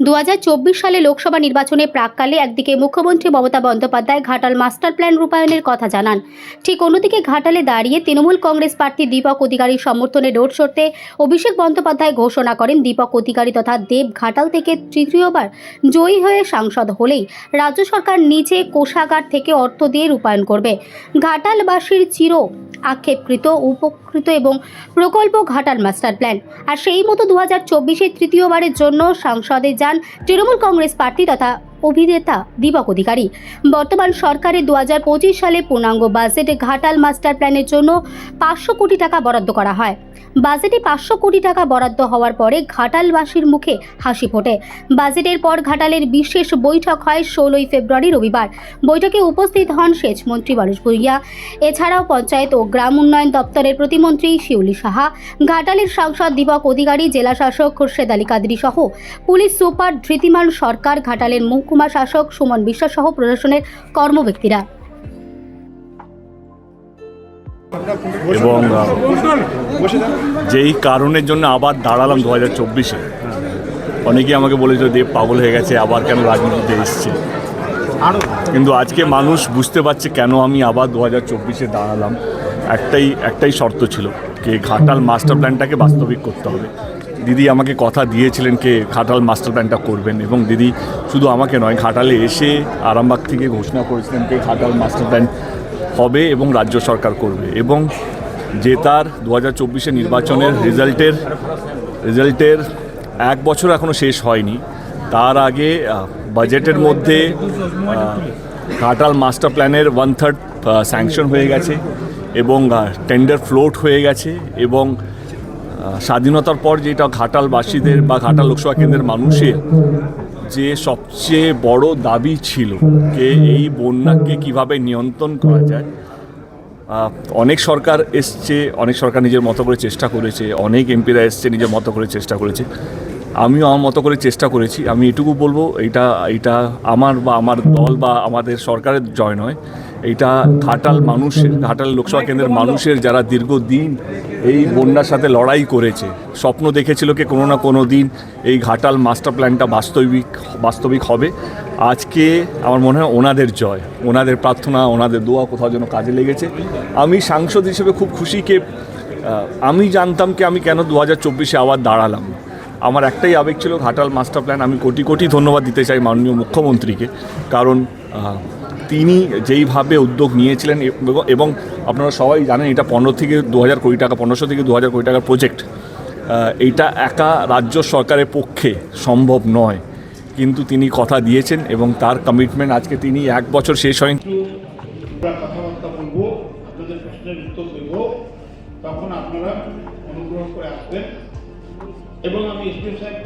দু হাজার চব্বিশ সালে লোকসভা নির্বাচনে প্রাককালে একদিকে মুখ্যমন্ত্রী মমতা বন্দ্যোপাধ্যায় ঘাটাল মাস্টার প্ল্যান রূপায়ণের কথা জানান। ঠিক অন্যদিকে ঘাটালে দাঁড়িয়ে তৃণমূল কংগ্রেস প্রার্থী দীপক অধিকারীর সমর্থনে রোড শোতে অভিষেক বন্দ্যোপাধ্যায় ঘোষণা করেন, দীপক অধিকারী তথা দেব ঘাটাল থেকে তৃতীয়বার জয়ী হয়ে সাংসদ হলেই রাজ্য সরকার নিচে কোষাগার থেকে অর্থ দিয়ে রূপায়ণ করবে। ঘাটালবাসীর চির আক্ষেপকৃত, উপকৃত এবং প্রকল্প ঘাটাল মাস্টার প্ল্যান। আর সেই মতো দু হাজার তৃতীয়বারের জন্য সংসদে যান তৃণমূল কংগ্রেস প্রার্থী তথা অভিনেতা দীপক অধিকারী। বর্তমান সরকারের দু সালে পূর্ণাঙ্গ বাজেটে ঘাটাল মাস্টার প্ল্যানের জন্য পাঁচশো কোটি টাকা বরাদ্দ করা হয়। বাজেটে পাঁচশো কোটি টাকা বরাদ্দ হওয়ার পরে ঘাটালবাসীর মুখে হাসি ফোটে। বাজেটের পর ঘাটালের বিশেষ বৈঠক হয় ষোলোই ফেব্রুয়ারি রবিবার। বৈঠকে উপস্থিত হন সেচমন্ত্রী মানুষ ভূঁইয়া। এছাড়াও পঞ্চায়েত ও গ্রাম উন্নয়ন দপ্তরের প্রতিমন্ত্রী শিউলি সাহা, ঘাটালের সাংসদ দীপক অধিকারী, জেলা শাসক খোরশেদ আলী কাদরি সহ পুলিশ সুপার ধৃতিমান সরকার ঘাটালের মহকুমা শাসক, সুমন বিশ্বাস সহ প্রশাসনের কর্মব্যক্তিরা। এবং যেই কারণের জন্য আবার দাঁড়ালাম দু হাজার চব্বিশে। অনেকেই আমাকে বলেছিল, দেব পাগল হয়ে গেছে, আবার কেন রাজনীতিতে এসছে? কিন্তু আজকে মানুষ বুঝতে পারছে কেন আমি আবার দু হাজার চব্বিশে দাঁড়ালাম। একটাই একটাই শর্ত ছিল যে ঘাটাল মাস্টার প্ল্যানটাকে বাস্তবিক করতে হবে। দিদি আমাকে কথা দিয়েছিলেন কে ঘাটাল মাস্টার প্ল্যানটা করবেন এবং দিদি শুধু আমাকে নয়, ঘাটালে এসে আরামবাগ থেকে ঘোষণা করেছিলেন কে ঘাটাল মাস্টার প্ল্যান হবে এবং রাজ্য সরকার করবে এবং যে তার দু হাজার চব্বিশে নির্বাচনের রেজাল্টের রেজাল্টের এক বছর এখনও শেষ হয়নি। তার আগে বাজেটের মধ্যে ঘাটাল মাস্টার প্ল্যানের ওয়ান থার্ড স্যাংশন হয়ে গেছে এবং টেন্ডার ফ্লোট হয়ে গেছে এবং স্বাধীনতার পর যেটা ঘাটালবাসীদের বা ঘাটাল লোকসভা কেন্দ্রের মানুষের যে সবচেয়ে বড় দাবি ছিল যে এই বন্যাকে কীভাবে নিয়ন্ত্রণ করা যায় অনেক সরকার এসছে, অনেক সরকার নিজের মতো করে চেষ্টা করেছে, অনেক এমপিরা এসছে নিজের মতো করে চেষ্টা করেছে। আমিও আমার মতো করে চেষ্টা করেছি। আমি এটুকু বলব এটা এটা আমার বা আমার দল বা আমাদের সরকারের জয় নয়। এটা ঘাটাল মানুষের, ঘাটাল লোকসভা কেন্দ্রের মানুষের যারা দীর্ঘদিন এই বন্যার সাথে লড়াই করেছে, স্বপ্ন দেখেছিল কি কোনো না কোনো দিন এই ঘাটাল মাস্টার প্ল্যানটা বাস্তবিক বাস্তবিক হবে। আজকে আমার মনে হয় ওনাদের জয়, ওনাদের প্রার্থনা, ওনাদের দোয়া কোথাও যেন কাজে লেগেছে। আমি সাংসদ হিসেবে খুব খুশি কে আমি জানতাম কি আমি কেন দু হাজার চব্বিশে আবার দাঁড়ালাম আমার একটাই আবেগ ছিল ঘাটাল মাস্টার প্ল্যান আমি কোটি কোটি ধন্যবাদ দিতে চাই মাননীয় মুখ্যমন্ত্রীকে। কারণ তিনি যেইভাবে উদ্যোগ নিয়েছিলেন এবং- আপনারা সবাই জানেন এটা পনেরো থেকে দু হাজার কোটি টাকা, পনেরোশো থেকে দু হাজার কোটি টাকার প্রজেক্ট এইটা একা রাজ্য সরকারের পক্ষে সম্ভব নয়। কিন্তু তিনি কথা দিয়েছেন এবং তার কমিটমেন্ট আজকে তিনি এক বছর শেষ হয়নি। তখন আপনারা অনুগ্রহ করে আসবেন। এবং আমি এসপি সাহেব